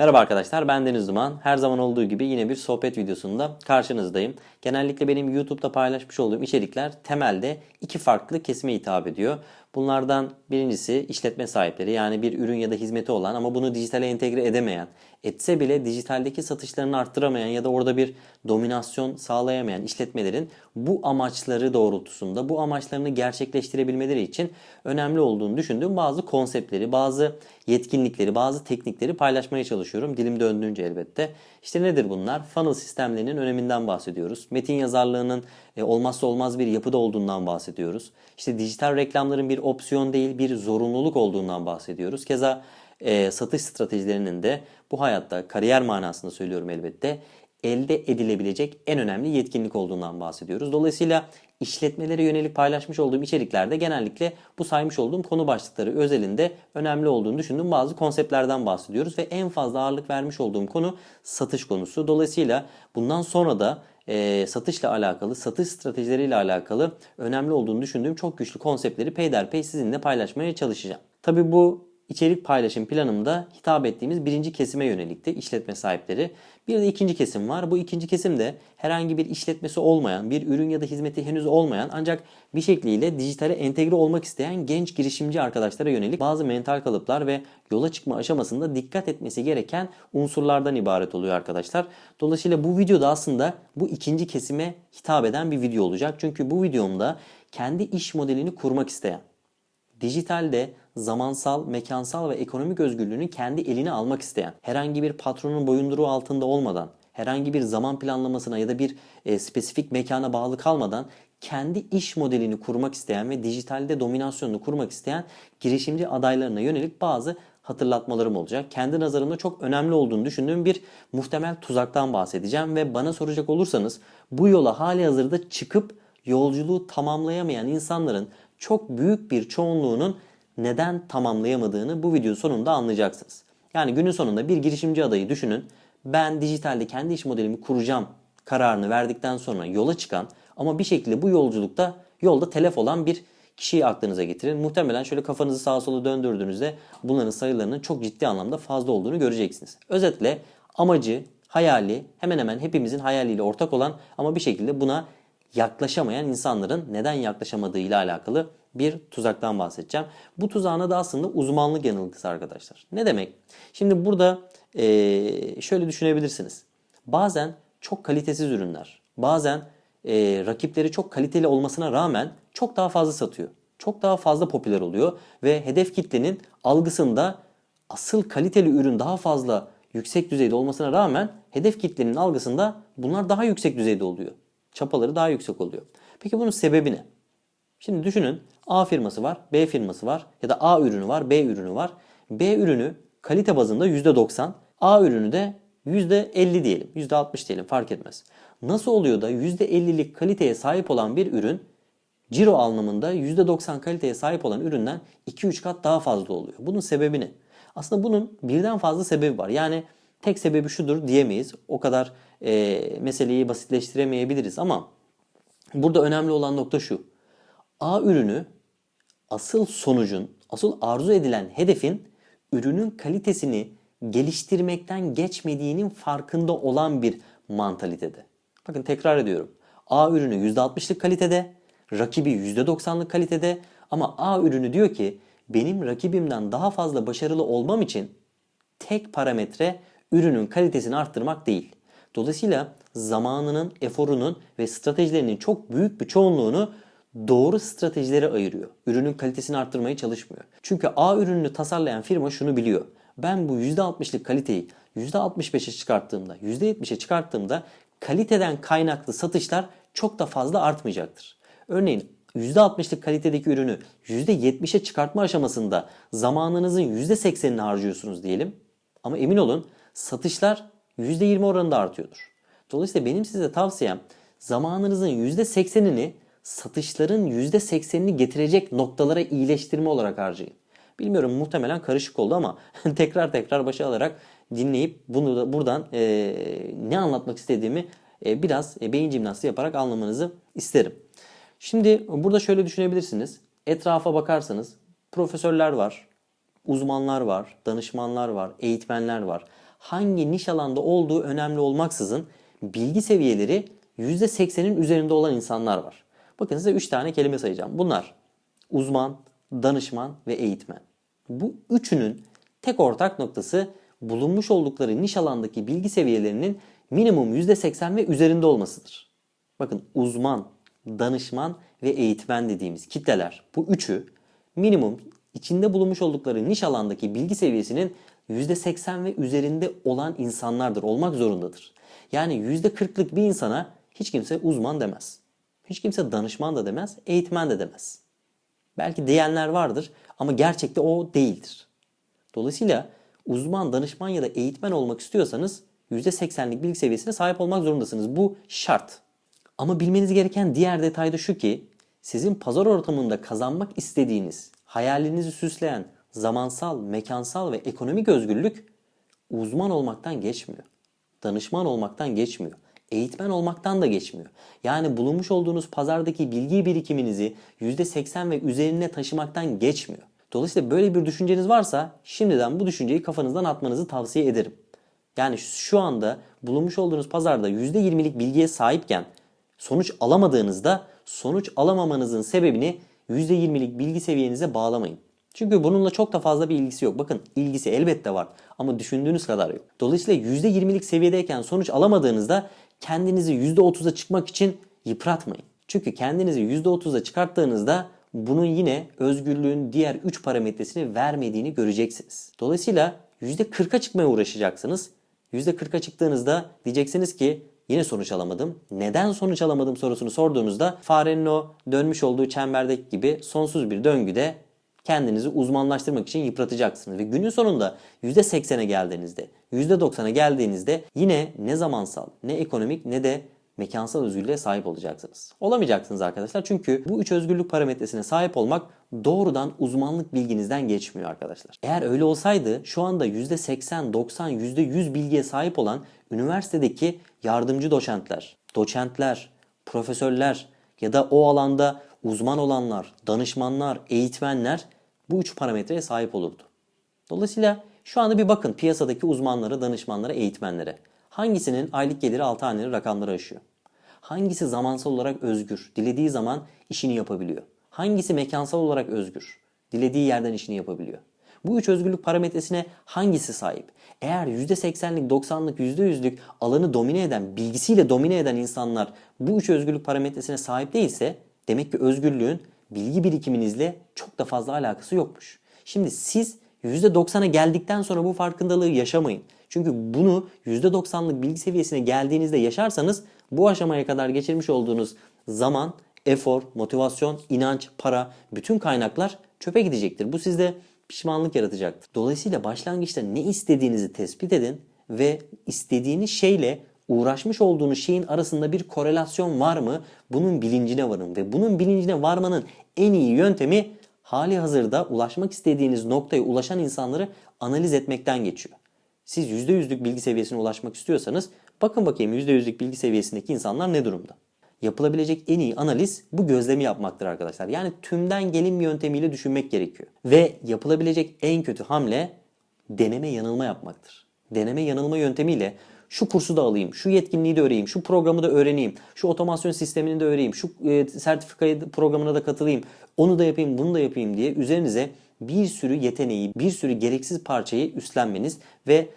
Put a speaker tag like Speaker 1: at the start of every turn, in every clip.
Speaker 1: Merhaba arkadaşlar ben Deniz Duman. Her zaman olduğu gibi yine bir sohbet videosunda karşınızdayım. Genellikle benim YouTube'da paylaşmış olduğum içerikler temelde iki farklı kesime hitap ediyor. Bunlardan birincisi işletme sahipleri yani bir ürün ya da hizmeti olan ama bunu dijitale entegre edemeyen, etse bile dijitaldeki satışlarını arttıramayan ya da orada bir dominasyon sağlayamayan işletmelerin bu amaçları doğrultusunda bu amaçlarını gerçekleştirebilmeleri için önemli olduğunu düşündüğüm bazı konseptleri, bazı yetkinlikleri, bazı teknikleri paylaşmaya çalışıyorum. Dilim döndüğünce elbette. İşte nedir bunlar? Funnel sistemlerinin öneminden bahsediyoruz. Metin yazarlığının e, olmazsa olmaz bir yapıda olduğundan bahsediyoruz. İşte dijital reklamların bir opsiyon değil bir zorunluluk olduğundan bahsediyoruz. Keza e, satış stratejilerinin de bu hayatta kariyer manasında söylüyorum elbette elde edilebilecek en önemli yetkinlik olduğundan bahsediyoruz. Dolayısıyla işletmelere yönelik paylaşmış olduğum içeriklerde genellikle bu saymış olduğum konu başlıkları özelinde önemli olduğunu düşündüğüm bazı konseptlerden bahsediyoruz ve en fazla ağırlık vermiş olduğum konu satış konusu. Dolayısıyla bundan sonra da e, satışla alakalı, satış stratejileriyle alakalı önemli olduğunu düşündüğüm çok güçlü konseptleri peyderpey sizinle paylaşmaya çalışacağım. Tabi bu içerik paylaşım planımda hitap ettiğimiz birinci kesime yönelikti işletme sahipleri. Bir de ikinci kesim var. Bu ikinci kesim de herhangi bir işletmesi olmayan, bir ürün ya da hizmeti henüz olmayan ancak bir şekliyle dijitale entegre olmak isteyen genç girişimci arkadaşlara yönelik bazı mental kalıplar ve yola çıkma aşamasında dikkat etmesi gereken unsurlardan ibaret oluyor arkadaşlar. Dolayısıyla bu videoda aslında bu ikinci kesime hitap eden bir video olacak. Çünkü bu videomda kendi iş modelini kurmak isteyen, dijitalde zamansal, mekansal ve ekonomik özgürlüğünü kendi eline almak isteyen, herhangi bir patronun boyunduruğu altında olmadan, herhangi bir zaman planlamasına ya da bir e, spesifik mekana bağlı kalmadan kendi iş modelini kurmak isteyen ve dijitalde dominasyonunu kurmak isteyen girişimci adaylarına yönelik bazı hatırlatmalarım olacak. Kendi nazarımda çok önemli olduğunu düşündüğüm bir muhtemel tuzaktan bahsedeceğim ve bana soracak olursanız bu yola hali hazırda çıkıp yolculuğu tamamlayamayan insanların çok büyük bir çoğunluğunun neden tamamlayamadığını bu video sonunda anlayacaksınız. Yani günün sonunda bir girişimci adayı düşünün. Ben dijitalde kendi iş modelimi kuracağım kararını verdikten sonra yola çıkan ama bir şekilde bu yolculukta yolda telef olan bir kişiyi aklınıza getirin. Muhtemelen şöyle kafanızı sağa sola döndürdüğünüzde bunların sayılarının çok ciddi anlamda fazla olduğunu göreceksiniz. Özetle amacı, hayali hemen hemen hepimizin hayaliyle ortak olan ama bir şekilde buna yaklaşamayan insanların neden yaklaşamadığı ile alakalı bir tuzaktan bahsedeceğim. Bu tuzağına da aslında uzmanlık yanılgısı arkadaşlar. Ne demek? Şimdi burada e, şöyle düşünebilirsiniz. Bazen çok kalitesiz ürünler, bazen e, rakipleri çok kaliteli olmasına rağmen çok daha fazla satıyor. Çok daha fazla popüler oluyor ve hedef kitlenin algısında asıl kaliteli ürün daha fazla yüksek düzeyde olmasına rağmen hedef kitlenin algısında bunlar daha yüksek düzeyde oluyor. Çapaları daha yüksek oluyor. Peki bunun sebebi ne? Şimdi düşünün A firması var, B firması var ya da A ürünü var, B ürünü var. B ürünü kalite bazında %90, A ürünü de %50 diyelim, %60 diyelim fark etmez. Nasıl oluyor da %50'lik kaliteye sahip olan bir ürün ciro anlamında %90 kaliteye sahip olan üründen 2-3 kat daha fazla oluyor? Bunun sebebi ne? Aslında bunun birden fazla sebebi var. Yani tek sebebi şudur diyemeyiz. O kadar e, meseleyi basitleştiremeyebiliriz ama burada önemli olan nokta şu. A ürünü asıl sonucun, asıl arzu edilen hedefin ürünün kalitesini geliştirmekten geçmediğinin farkında olan bir mantalitede. Bakın tekrar ediyorum. A ürünü %60'lık kalitede, rakibi %90'lık kalitede ama A ürünü diyor ki benim rakibimden daha fazla başarılı olmam için tek parametre ürünün kalitesini arttırmak değil. Dolayısıyla zamanının, eforunun ve stratejilerinin çok büyük bir çoğunluğunu doğru stratejilere ayırıyor. Ürünün kalitesini arttırmaya çalışmıyor. Çünkü A ürününü tasarlayan firma şunu biliyor. Ben bu %60'lık kaliteyi %65'e çıkarttığımda, %70'e çıkarttığımda kaliteden kaynaklı satışlar çok da fazla artmayacaktır. Örneğin %60'lık kalitedeki ürünü %70'e çıkartma aşamasında zamanınızın %80'ini harcıyorsunuz diyelim. Ama emin olun satışlar %20 oranında artıyordur. Dolayısıyla benim size tavsiyem zamanınızın %80'ini satışların %80'ini getirecek noktalara iyileştirme olarak harcayın. Bilmiyorum muhtemelen karışık oldu ama tekrar tekrar başa alarak dinleyip bunu da buradan e, ne anlatmak istediğimi e, biraz e, beyin jimnastiği yaparak anlamanızı isterim. Şimdi burada şöyle düşünebilirsiniz. Etrafa bakarsanız profesörler var, uzmanlar var, danışmanlar var, eğitmenler var. Hangi niş alanda olduğu önemli olmaksızın bilgi seviyeleri %80'in üzerinde olan insanlar var. Bakın size 3 tane kelime sayacağım. Bunlar uzman, danışman ve eğitmen. Bu üçünün tek ortak noktası bulunmuş oldukları niş alandaki bilgi seviyelerinin minimum %80 ve üzerinde olmasıdır. Bakın uzman, danışman ve eğitmen dediğimiz kitleler bu üçü minimum içinde bulunmuş oldukları niş alandaki bilgi seviyesinin %80 ve üzerinde olan insanlardır, olmak zorundadır. Yani %40'lık bir insana hiç kimse uzman demez. Hiç kimse danışman da demez, eğitmen de demez. Belki diyenler vardır ama gerçekte o değildir. Dolayısıyla uzman, danışman ya da eğitmen olmak istiyorsanız %80'lik bilgi seviyesine sahip olmak zorundasınız. Bu şart. Ama bilmeniz gereken diğer detay da şu ki sizin pazar ortamında kazanmak istediğiniz, hayalinizi süsleyen zamansal, mekansal ve ekonomik özgürlük uzman olmaktan geçmiyor. Danışman olmaktan geçmiyor. Eğitmen olmaktan da geçmiyor. Yani bulunmuş olduğunuz pazardaki bilgi birikiminizi %80 ve üzerine taşımaktan geçmiyor. Dolayısıyla böyle bir düşünceniz varsa şimdiden bu düşünceyi kafanızdan atmanızı tavsiye ederim. Yani şu anda bulunmuş olduğunuz pazarda %20'lik bilgiye sahipken sonuç alamadığınızda sonuç alamamanızın sebebini %20'lik bilgi seviyenize bağlamayın. Çünkü bununla çok da fazla bir ilgisi yok. Bakın ilgisi elbette var ama düşündüğünüz kadar yok. Dolayısıyla %20'lik seviyedeyken sonuç alamadığınızda kendinizi %30'a çıkmak için yıpratmayın. Çünkü kendinizi %30'a çıkarttığınızda bunun yine özgürlüğün diğer 3 parametresini vermediğini göreceksiniz. Dolayısıyla %40'a çıkmaya uğraşacaksınız. %40'a çıktığınızda diyeceksiniz ki yine sonuç alamadım. Neden sonuç alamadım sorusunu sorduğunuzda farenin o dönmüş olduğu çemberdeki gibi sonsuz bir döngüde kendinizi uzmanlaştırmak için yıpratacaksınız. Ve günün sonunda %80'e geldiğinizde, %90'a geldiğinizde yine ne zamansal, ne ekonomik ne de mekansal özgürlüğe sahip olacaksınız. Olamayacaksınız arkadaşlar çünkü bu üç özgürlük parametresine sahip olmak doğrudan uzmanlık bilginizden geçmiyor arkadaşlar. Eğer öyle olsaydı şu anda %80, 90, %100 bilgiye sahip olan üniversitedeki yardımcı doçentler, doçentler, profesörler ya da o alanda uzman olanlar, danışmanlar, eğitmenler bu üç parametreye sahip olurdu. Dolayısıyla şu anda bir bakın piyasadaki uzmanlara, danışmanlara, eğitmenlere. Hangisinin aylık geliri 6 haneli rakamları aşıyor? Hangisi zamansal olarak özgür, dilediği zaman işini yapabiliyor? Hangisi mekansal olarak özgür, dilediği yerden işini yapabiliyor? Bu üç özgürlük parametresine hangisi sahip? Eğer %80'lik, 90'lık, %100'lük alanı domine eden, bilgisiyle domine eden insanlar bu üç özgürlük parametresine sahip değilse demek ki özgürlüğün bilgi birikiminizle çok da fazla alakası yokmuş. Şimdi siz %90'a geldikten sonra bu farkındalığı yaşamayın. Çünkü bunu %90'lık bilgi seviyesine geldiğinizde yaşarsanız bu aşamaya kadar geçirmiş olduğunuz zaman, efor, motivasyon, inanç, para, bütün kaynaklar çöpe gidecektir. Bu sizde pişmanlık yaratacaktır. Dolayısıyla başlangıçta ne istediğinizi tespit edin ve istediğiniz şeyle uğraşmış olduğunuz şeyin arasında bir korelasyon var mı? Bunun bilincine varın ve bunun bilincine varmanın en iyi yöntemi hali hazırda ulaşmak istediğiniz noktaya ulaşan insanları analiz etmekten geçiyor. Siz %100'lük bilgi seviyesine ulaşmak istiyorsanız bakın bakayım %100'lük bilgi seviyesindeki insanlar ne durumda? Yapılabilecek en iyi analiz bu gözlemi yapmaktır arkadaşlar. Yani tümden gelim yöntemiyle düşünmek gerekiyor. Ve yapılabilecek en kötü hamle deneme yanılma yapmaktır. Deneme yanılma yöntemiyle şu kursu da alayım, şu yetkinliği de öğreneyim, şu programı da öğreneyim, şu otomasyon sistemini de öğreneyim, şu e, sertifikayı programına da katılayım, onu da yapayım, bunu da yapayım diye üzerinize bir sürü yeteneği, bir sürü gereksiz parçayı üstlenmeniz ve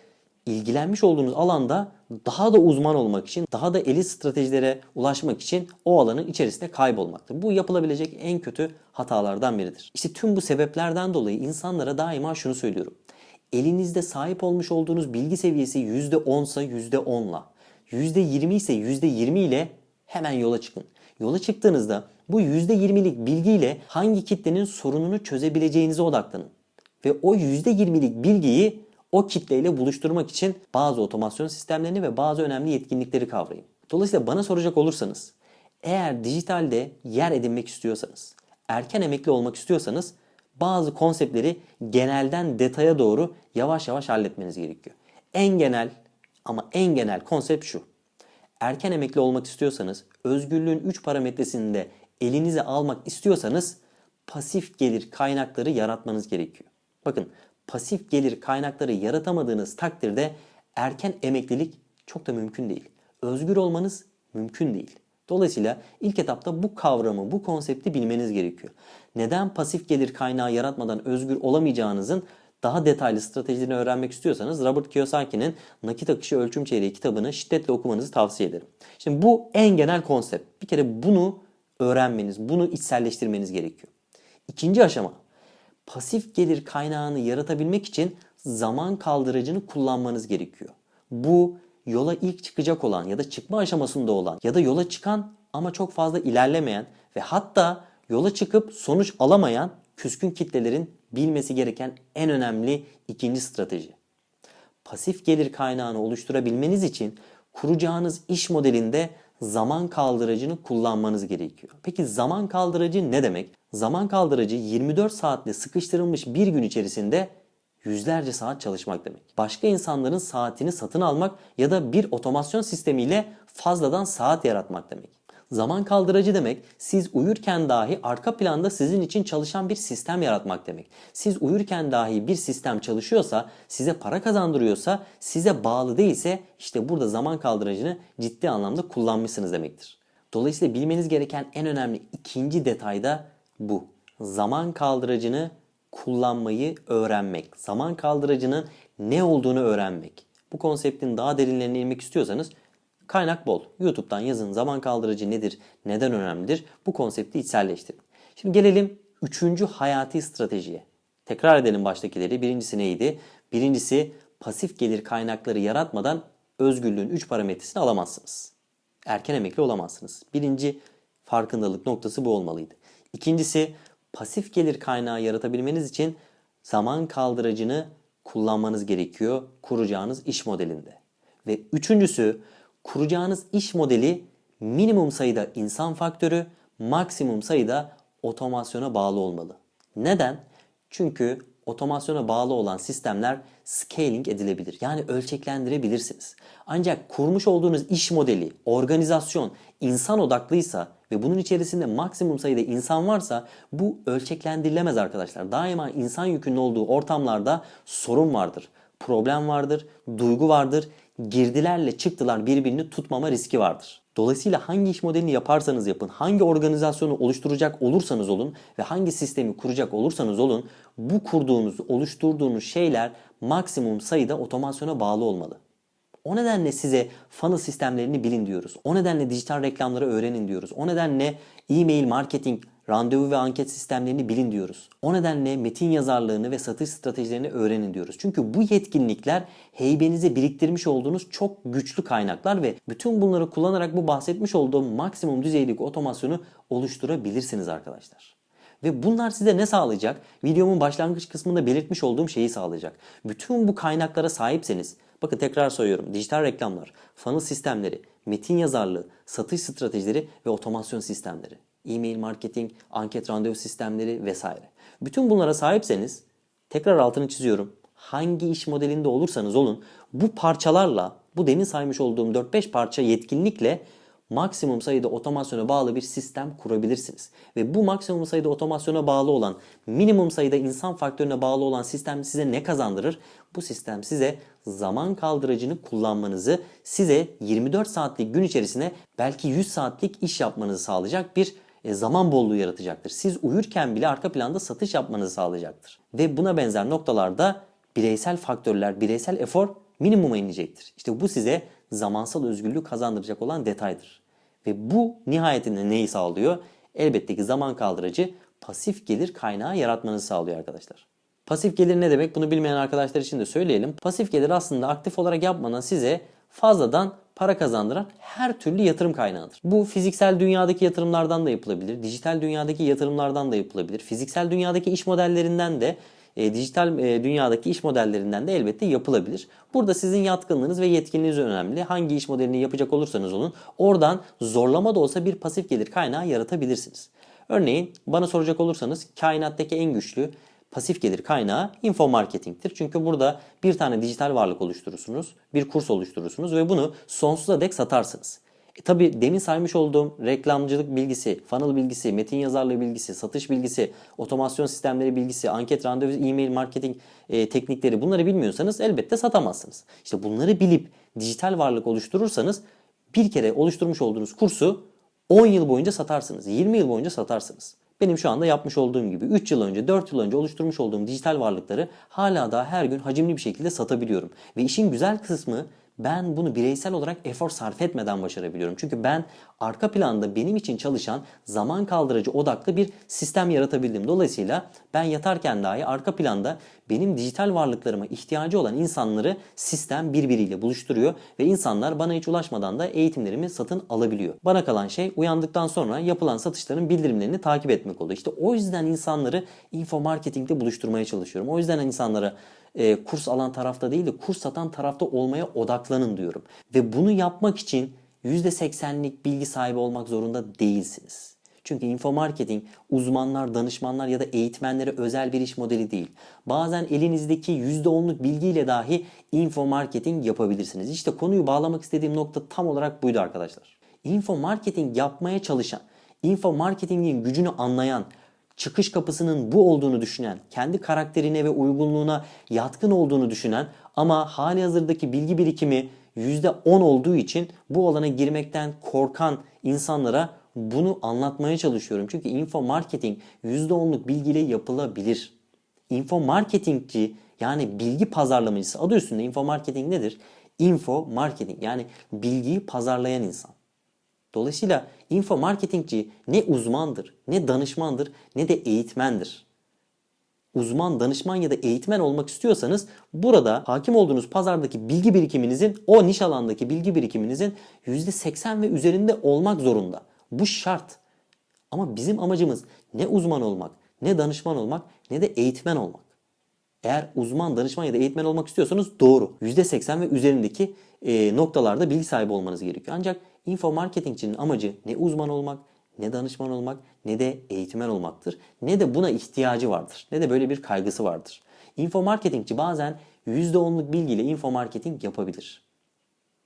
Speaker 1: ilgilenmiş olduğunuz alanda daha da uzman olmak için, daha da elit stratejilere ulaşmak için o alanın içerisinde kaybolmaktır. Bu yapılabilecek en kötü hatalardan biridir. İşte tüm bu sebeplerden dolayı insanlara daima şunu söylüyorum. Elinizde sahip olmuş olduğunuz bilgi seviyesi %10 ise %10'la, %20 ise %20 ile hemen yola çıkın. Yola çıktığınızda bu %20'lik bilgiyle hangi kitlenin sorununu çözebileceğinize odaklanın. Ve o %20'lik bilgiyi o kitleyle buluşturmak için bazı otomasyon sistemlerini ve bazı önemli yetkinlikleri kavrayın. Dolayısıyla bana soracak olursanız eğer dijitalde yer edinmek istiyorsanız, erken emekli olmak istiyorsanız bazı konseptleri genelden detaya doğru yavaş yavaş halletmeniz gerekiyor. En genel ama en genel konsept şu. Erken emekli olmak istiyorsanız, özgürlüğün 3 parametresini de elinize almak istiyorsanız pasif gelir kaynakları yaratmanız gerekiyor. Bakın pasif gelir kaynakları yaratamadığınız takdirde erken emeklilik çok da mümkün değil. Özgür olmanız mümkün değil. Dolayısıyla ilk etapta bu kavramı, bu konsepti bilmeniz gerekiyor. Neden pasif gelir kaynağı yaratmadan özgür olamayacağınızın daha detaylı stratejilerini öğrenmek istiyorsanız Robert Kiyosaki'nin Nakit Akışı Ölçüm Çeyreği kitabını şiddetle okumanızı tavsiye ederim. Şimdi bu en genel konsept. Bir kere bunu öğrenmeniz, bunu içselleştirmeniz gerekiyor. İkinci aşama pasif gelir kaynağını yaratabilmek için zaman kaldırıcını kullanmanız gerekiyor. Bu yola ilk çıkacak olan ya da çıkma aşamasında olan ya da yola çıkan ama çok fazla ilerlemeyen ve hatta yola çıkıp sonuç alamayan küskün kitlelerin bilmesi gereken en önemli ikinci strateji. Pasif gelir kaynağını oluşturabilmeniz için kuracağınız iş modelinde zaman kaldırıcını kullanmanız gerekiyor. Peki zaman kaldırıcı ne demek? Zaman kaldırıcı 24 saatle sıkıştırılmış bir gün içerisinde yüzlerce saat çalışmak demek. Başka insanların saatini satın almak ya da bir otomasyon sistemiyle fazladan saat yaratmak demek. Zaman kaldırıcı demek siz uyurken dahi arka planda sizin için çalışan bir sistem yaratmak demek. Siz uyurken dahi bir sistem çalışıyorsa, size para kazandırıyorsa, size bağlı değilse işte burada zaman kaldırıcını ciddi anlamda kullanmışsınız demektir. Dolayısıyla bilmeniz gereken en önemli ikinci detay da bu. Zaman kaldırıcını kullanmayı öğrenmek. Zaman kaldırıcının ne olduğunu öğrenmek. Bu konseptin daha derinlerine inmek istiyorsanız kaynak bol. YouTube'dan yazın zaman kaldırıcı nedir, neden önemlidir bu konsepti içselleştirin. Şimdi gelelim üçüncü hayati stratejiye. Tekrar edelim baştakileri. Birincisi neydi? Birincisi pasif gelir kaynakları yaratmadan özgürlüğün 3 parametresini alamazsınız. Erken emekli olamazsınız. Birinci farkındalık noktası bu olmalıydı. İkincisi pasif gelir kaynağı yaratabilmeniz için zaman kaldırıcını kullanmanız gerekiyor kuracağınız iş modelinde. Ve üçüncüsü kuracağınız iş modeli minimum sayıda insan faktörü, maksimum sayıda otomasyona bağlı olmalı. Neden? Çünkü otomasyona bağlı olan sistemler scaling edilebilir. Yani ölçeklendirebilirsiniz. Ancak kurmuş olduğunuz iş modeli, organizasyon insan odaklıysa ve bunun içerisinde maksimum sayıda insan varsa bu ölçeklendirilemez arkadaşlar. Daima insan yükünün olduğu ortamlarda sorun vardır, problem vardır, duygu vardır, girdilerle çıktılar birbirini tutmama riski vardır. Dolayısıyla hangi iş modelini yaparsanız yapın, hangi organizasyonu oluşturacak olursanız olun ve hangi sistemi kuracak olursanız olun bu kurduğunuz, oluşturduğunuz şeyler maksimum sayıda otomasyona bağlı olmalı. O nedenle size funnel sistemlerini bilin diyoruz. O nedenle dijital reklamları öğrenin diyoruz. O nedenle e-mail marketing, randevu ve anket sistemlerini bilin diyoruz. O nedenle metin yazarlığını ve satış stratejilerini öğrenin diyoruz. Çünkü bu yetkinlikler heybenize biriktirmiş olduğunuz çok güçlü kaynaklar ve bütün bunları kullanarak bu bahsetmiş olduğum maksimum düzeydeki otomasyonu oluşturabilirsiniz arkadaşlar. Ve bunlar size ne sağlayacak? Videomun başlangıç kısmında belirtmiş olduğum şeyi sağlayacak. Bütün bu kaynaklara sahipseniz, bakın tekrar söylüyorum, dijital reklamlar, funnel sistemleri, metin yazarlığı, satış stratejileri ve otomasyon sistemleri, e-mail marketing, anket randevu sistemleri vesaire. Bütün bunlara sahipseniz, tekrar altını çiziyorum, hangi iş modelinde olursanız olun, bu parçalarla, bu demin saymış olduğum 4-5 parça yetkinlikle maksimum sayıda otomasyona bağlı bir sistem kurabilirsiniz. Ve bu maksimum sayıda otomasyona bağlı olan, minimum sayıda insan faktörüne bağlı olan sistem size ne kazandırır? Bu sistem size zaman kaldırıcını kullanmanızı, size 24 saatlik gün içerisinde belki 100 saatlik iş yapmanızı sağlayacak bir e, zaman bolluğu yaratacaktır. Siz uyurken bile arka planda satış yapmanızı sağlayacaktır. Ve buna benzer noktalarda bireysel faktörler, bireysel efor minimuma inecektir. İşte bu size zamansal özgürlüğü kazandıracak olan detaydır. Ve bu nihayetinde neyi sağlıyor? Elbette ki zaman kaldırıcı pasif gelir kaynağı yaratmanızı sağlıyor arkadaşlar. Pasif gelir ne demek? Bunu bilmeyen arkadaşlar için de söyleyelim. Pasif gelir aslında aktif olarak yapmadan size fazladan para kazandıran her türlü yatırım kaynağıdır. Bu fiziksel dünyadaki yatırımlardan da yapılabilir, dijital dünyadaki yatırımlardan da yapılabilir, fiziksel dünyadaki iş modellerinden de e, dijital e, dünyadaki iş modellerinden de elbette yapılabilir. Burada sizin yatkınlığınız ve yetkinliğiniz önemli. Hangi iş modelini yapacak olursanız olun oradan zorlama da olsa bir pasif gelir kaynağı yaratabilirsiniz. Örneğin bana soracak olursanız kainattaki en güçlü pasif gelir kaynağı info marketingtir. Çünkü burada bir tane dijital varlık oluşturursunuz, bir kurs oluşturursunuz ve bunu sonsuza dek satarsınız. E tabii demin saymış olduğum reklamcılık bilgisi, funnel bilgisi, metin yazarlığı bilgisi, satış bilgisi, otomasyon sistemleri bilgisi, anket, randevu, e-mail marketing e, teknikleri bunları bilmiyorsanız elbette satamazsınız. İşte bunları bilip dijital varlık oluşturursanız bir kere oluşturmuş olduğunuz kursu 10 yıl boyunca satarsınız, 20 yıl boyunca satarsınız. Benim şu anda yapmış olduğum gibi 3 yıl önce, 4 yıl önce oluşturmuş olduğum dijital varlıkları hala daha her gün hacimli bir şekilde satabiliyorum. Ve işin güzel kısmı ben bunu bireysel olarak efor sarf etmeden başarabiliyorum. Çünkü ben arka planda benim için çalışan zaman kaldırıcı odaklı bir sistem yaratabildim. Dolayısıyla ben yatarken dahi arka planda benim dijital varlıklarıma ihtiyacı olan insanları sistem birbiriyle buluşturuyor ve insanlar bana hiç ulaşmadan da eğitimlerimi satın alabiliyor. Bana kalan şey uyandıktan sonra yapılan satışların bildirimlerini takip etmek oluyor. İşte o yüzden insanları info marketingde buluşturmaya çalışıyorum. O yüzden insanlara e, kurs alan tarafta değil de kurs satan tarafta olmaya odaklanın diyorum. Ve bunu yapmak için %80'lik bilgi sahibi olmak zorunda değilsiniz. Çünkü info marketing uzmanlar, danışmanlar ya da eğitmenlere özel bir iş modeli değil. Bazen elinizdeki %10'luk bilgiyle dahi info marketing yapabilirsiniz. İşte konuyu bağlamak istediğim nokta tam olarak buydu arkadaşlar. Info marketing yapmaya çalışan, info marketingin gücünü anlayan, çıkış kapısının bu olduğunu düşünen, kendi karakterine ve uygunluğuna yatkın olduğunu düşünen ama hali hazırdaki bilgi birikimi %10 olduğu için bu alana girmekten korkan insanlara bunu anlatmaya çalışıyorum. Çünkü info marketing %10'luk bilgiyle yapılabilir. Info marketingci yani bilgi pazarlamacısı adı üstünde info marketing nedir? Info marketing yani bilgiyi pazarlayan insan. Dolayısıyla info marketingci ne uzmandır, ne danışmandır, ne de eğitmendir. Uzman, danışman ya da eğitmen olmak istiyorsanız burada hakim olduğunuz pazardaki bilgi birikiminizin, o niş alandaki bilgi birikiminizin %80 ve üzerinde olmak zorunda. Bu şart. Ama bizim amacımız ne uzman olmak, ne danışman olmak, ne de eğitmen olmak. Eğer uzman, danışman ya da eğitmen olmak istiyorsanız doğru. %80 ve üzerindeki noktalarda bilgi sahibi olmanız gerekiyor. Ancak info marketingçinin amacı ne uzman olmak, ne danışman olmak, ne de eğitmen olmaktır. Ne de buna ihtiyacı vardır. Ne de böyle bir kaygısı vardır. Info marketingçi bazen %10'luk bilgiyle info marketing yapabilir.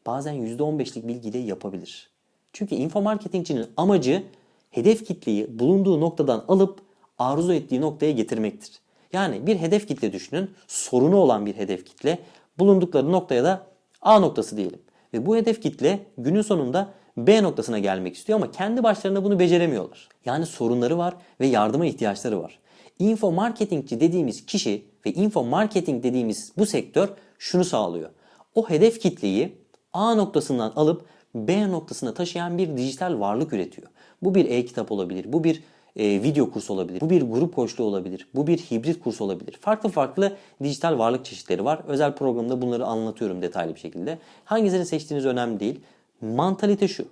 Speaker 1: Bazen %15'lik bilgiyle yapabilir. Çünkü info marketingçinin amacı hedef kitleyi bulunduğu noktadan alıp arzu ettiği noktaya getirmektir. Yani bir hedef kitle düşünün. Sorunu olan bir hedef kitle. Bulundukları noktaya da A noktası diyelim. Ve bu hedef kitle günün sonunda B noktasına gelmek istiyor ama kendi başlarına bunu beceremiyorlar. Yani sorunları var ve yardıma ihtiyaçları var. Info marketingçi dediğimiz kişi ve info marketing dediğimiz bu sektör şunu sağlıyor. O hedef kitleyi A noktasından alıp B noktasına taşıyan bir dijital varlık üretiyor. Bu bir e-kitap olabilir, bu bir e, video kursu olabilir, bu bir grup koçluğu olabilir, bu bir hibrit kurs olabilir. Farklı farklı dijital varlık çeşitleri var. Özel programda bunları anlatıyorum detaylı bir şekilde. Hangisini seçtiğiniz önemli değil. Mantalite şu.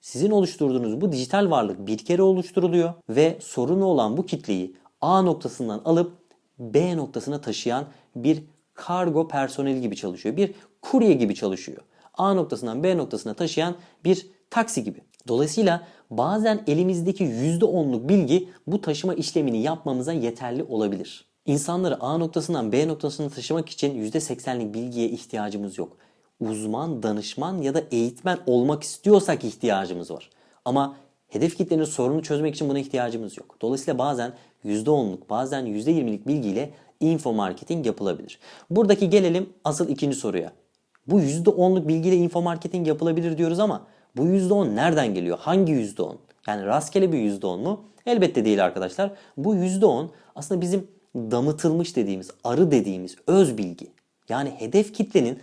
Speaker 1: Sizin oluşturduğunuz bu dijital varlık bir kere oluşturuluyor ve sorunu olan bu kitleyi A noktasından alıp B noktasına taşıyan bir kargo personeli gibi çalışıyor. Bir kurye gibi çalışıyor. A noktasından B noktasına taşıyan bir taksi gibi. Dolayısıyla bazen elimizdeki %10'luk bilgi bu taşıma işlemini yapmamıza yeterli olabilir. İnsanları A noktasından B noktasına taşımak için %80'lik bilgiye ihtiyacımız yok. Uzman, danışman ya da eğitmen olmak istiyorsak ihtiyacımız var. Ama hedef kitlenin sorunu çözmek için buna ihtiyacımız yok. Dolayısıyla bazen %10'luk bazen %20'lik bilgiyle info marketing yapılabilir. Buradaki gelelim asıl ikinci soruya. Bu %10'luk bilgiyle info marketing yapılabilir diyoruz ama bu %10 nereden geliyor? Hangi %10? Yani rastgele bir %10 mu? Elbette değil arkadaşlar. Bu %10 aslında bizim damıtılmış dediğimiz, arı dediğimiz öz bilgi. Yani hedef kitlenin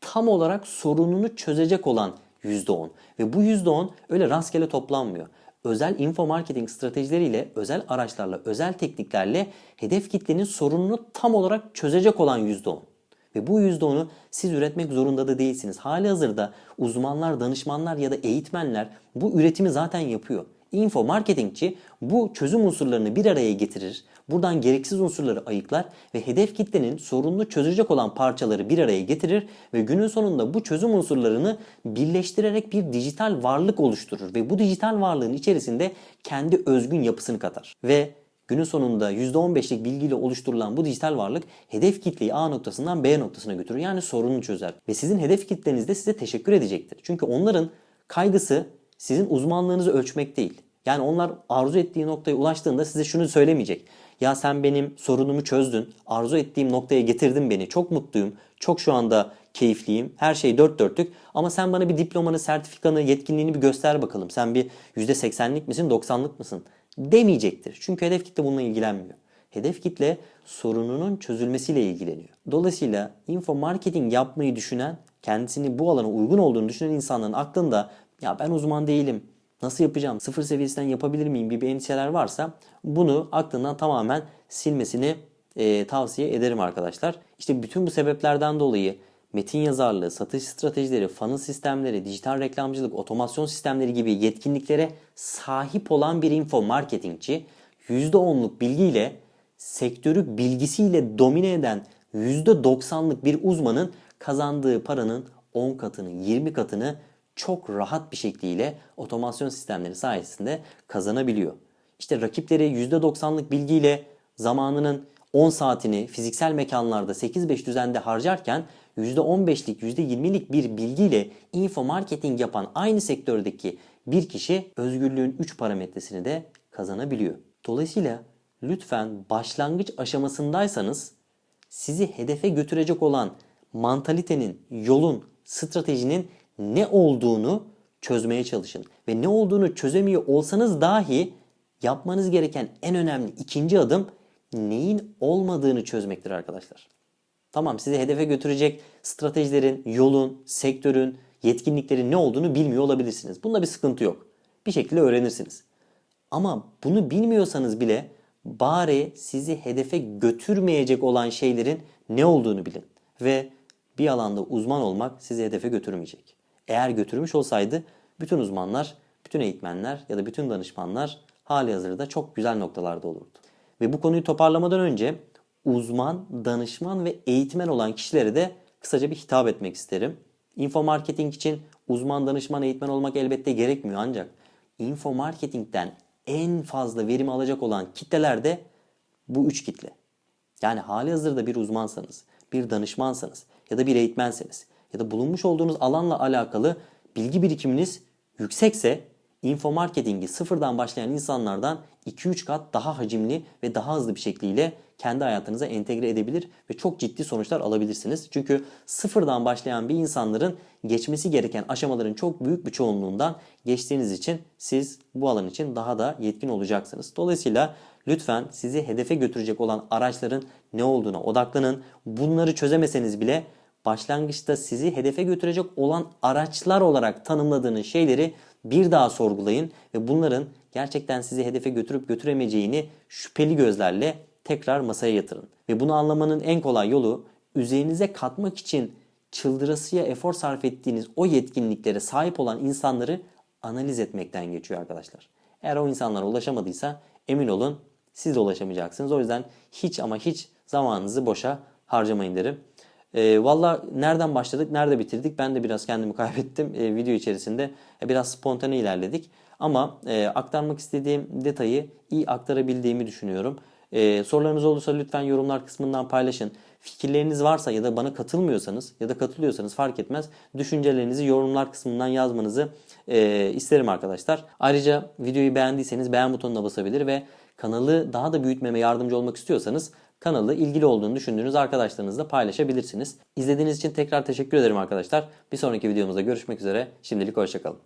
Speaker 1: tam olarak sorununu çözecek olan %10. Ve bu %10 öyle rastgele toplanmıyor. Özel info marketing stratejileriyle, özel araçlarla, özel tekniklerle hedef kitlenin sorununu tam olarak çözecek olan %10. Ve bu %10'u siz üretmek zorunda da değilsiniz. Hali hazırda uzmanlar, danışmanlar ya da eğitmenler bu üretimi zaten yapıyor. Info marketingçi bu çözüm unsurlarını bir araya getirir. Buradan gereksiz unsurları ayıklar ve hedef kitlenin sorununu çözecek olan parçaları bir araya getirir ve günün sonunda bu çözüm unsurlarını birleştirerek bir dijital varlık oluşturur ve bu dijital varlığın içerisinde kendi özgün yapısını katar. Ve Günün sonunda %15'lik bilgiyle oluşturulan bu dijital varlık hedef kitleyi A noktasından B noktasına götürür. Yani sorunu çözer. Ve sizin hedef kitleniz de size teşekkür edecektir. Çünkü onların Kaygısı sizin uzmanlığınızı ölçmek değil. Yani onlar arzu ettiği noktaya ulaştığında size şunu söylemeyecek. Ya sen benim sorunumu çözdün, arzu ettiğim noktaya getirdin beni, çok mutluyum, çok şu anda keyifliyim, her şey dört dörtlük. Ama sen bana bir diplomanı, sertifikanı, yetkinliğini bir göster bakalım. Sen bir %80'lik misin, 90'lık mısın? Demeyecektir. Çünkü hedef kitle bununla ilgilenmiyor. Hedef kitle sorununun çözülmesiyle ilgileniyor. Dolayısıyla info marketing yapmayı düşünen, kendisini bu alana uygun olduğunu düşünen insanların aklında ya ben uzman değilim, nasıl yapacağım, sıfır seviyesinden yapabilir miyim gibi endişeler varsa bunu aklından tamamen silmesini e, tavsiye ederim arkadaşlar. İşte bütün bu sebeplerden dolayı metin yazarlığı, satış stratejileri, funnel sistemleri, dijital reklamcılık, otomasyon sistemleri gibi yetkinliklere sahip olan bir info marketingçi %10'luk bilgiyle sektörü bilgisiyle domine eden %90'lık bir uzmanın kazandığı paranın 10 katını, 20 katını çok rahat bir şekliyle otomasyon sistemleri sayesinde kazanabiliyor. İşte rakipleri %90'lık bilgiyle zamanının 10 saatini fiziksel mekanlarda 8-5 düzende harcarken %15'lik, %20'lik bir bilgiyle info marketing yapan aynı sektördeki bir kişi özgürlüğün 3 parametresini de kazanabiliyor. Dolayısıyla lütfen başlangıç aşamasındaysanız sizi hedefe götürecek olan mantalitenin, yolun, stratejinin ne olduğunu çözmeye çalışın. Ve ne olduğunu çözemiyor olsanız dahi yapmanız gereken en önemli ikinci adım neyin olmadığını çözmektir arkadaşlar. Tamam sizi hedefe götürecek stratejilerin, yolun, sektörün, yetkinliklerin ne olduğunu bilmiyor olabilirsiniz. Bunda bir sıkıntı yok. Bir şekilde öğrenirsiniz. Ama bunu bilmiyorsanız bile bari sizi hedefe götürmeyecek olan şeylerin ne olduğunu bilin. Ve bir alanda uzman olmak sizi hedefe götürmeyecek. Eğer götürmüş olsaydı bütün uzmanlar, bütün eğitmenler ya da bütün danışmanlar hali hazırda çok güzel noktalarda olurdu. Ve bu konuyu toparlamadan önce uzman, danışman ve eğitmen olan kişilere de kısaca bir hitap etmek isterim. Info marketing için uzman, danışman, eğitmen olmak elbette gerekmiyor ancak info marketingten en fazla verim alacak olan kitleler de bu üç kitle. Yani hali hazırda bir uzmansanız, bir danışmansanız ya da bir eğitmenseniz ya da bulunmuş olduğunuz alanla alakalı bilgi birikiminiz yüksekse info marketingi sıfırdan başlayan insanlardan 2-3 kat daha hacimli ve daha hızlı bir şekliyle kendi hayatınıza entegre edebilir ve çok ciddi sonuçlar alabilirsiniz. Çünkü sıfırdan başlayan bir insanların geçmesi gereken aşamaların çok büyük bir çoğunluğundan geçtiğiniz için siz bu alan için daha da yetkin olacaksınız. Dolayısıyla lütfen sizi hedefe götürecek olan araçların ne olduğuna odaklanın. Bunları çözemeseniz bile başlangıçta sizi hedefe götürecek olan araçlar olarak tanımladığınız şeyleri bir daha sorgulayın ve bunların gerçekten sizi hedefe götürüp götüremeyeceğini şüpheli gözlerle tekrar masaya yatırın. Ve bunu anlamanın en kolay yolu üzerinize katmak için çıldırasıya efor sarf ettiğiniz o yetkinliklere sahip olan insanları analiz etmekten geçiyor arkadaşlar. Eğer o insanlara ulaşamadıysa emin olun siz de ulaşamayacaksınız. O yüzden hiç ama hiç zamanınızı boşa harcamayın derim. E, Valla nereden başladık, nerede bitirdik ben de biraz kendimi kaybettim e, video içerisinde. E, biraz spontane ilerledik. Ama e, aktarmak istediğim detayı iyi aktarabildiğimi düşünüyorum. E, sorularınız olursa lütfen yorumlar kısmından paylaşın. Fikirleriniz varsa ya da bana katılmıyorsanız ya da katılıyorsanız fark etmez. Düşüncelerinizi yorumlar kısmından yazmanızı e, isterim arkadaşlar. Ayrıca videoyu beğendiyseniz beğen butonuna basabilir ve kanalı daha da büyütmeme yardımcı olmak istiyorsanız kanalı ilgili olduğunu düşündüğünüz arkadaşlarınızla paylaşabilirsiniz. İzlediğiniz için tekrar teşekkür ederim arkadaşlar. Bir sonraki videomuzda görüşmek üzere. Şimdilik hoşçakalın.